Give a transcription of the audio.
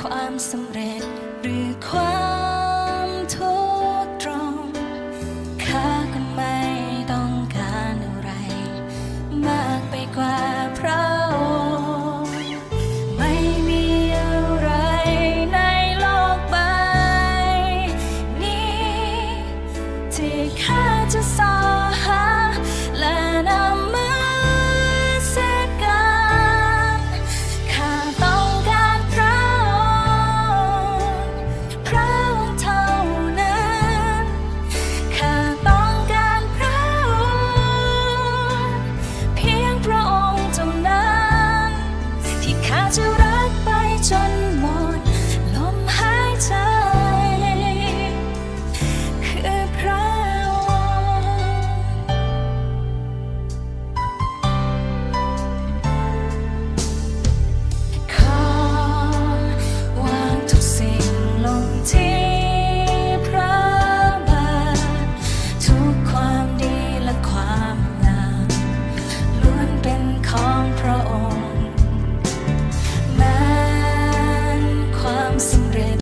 ความสำเร็จหรือความทุกข์ตรงข้าก็ไม่ต้องการอะไร มากไปกว่าพระองค์ไม่มีอะไรในโลกใบนี้ ที่ข้าจะสอน 가져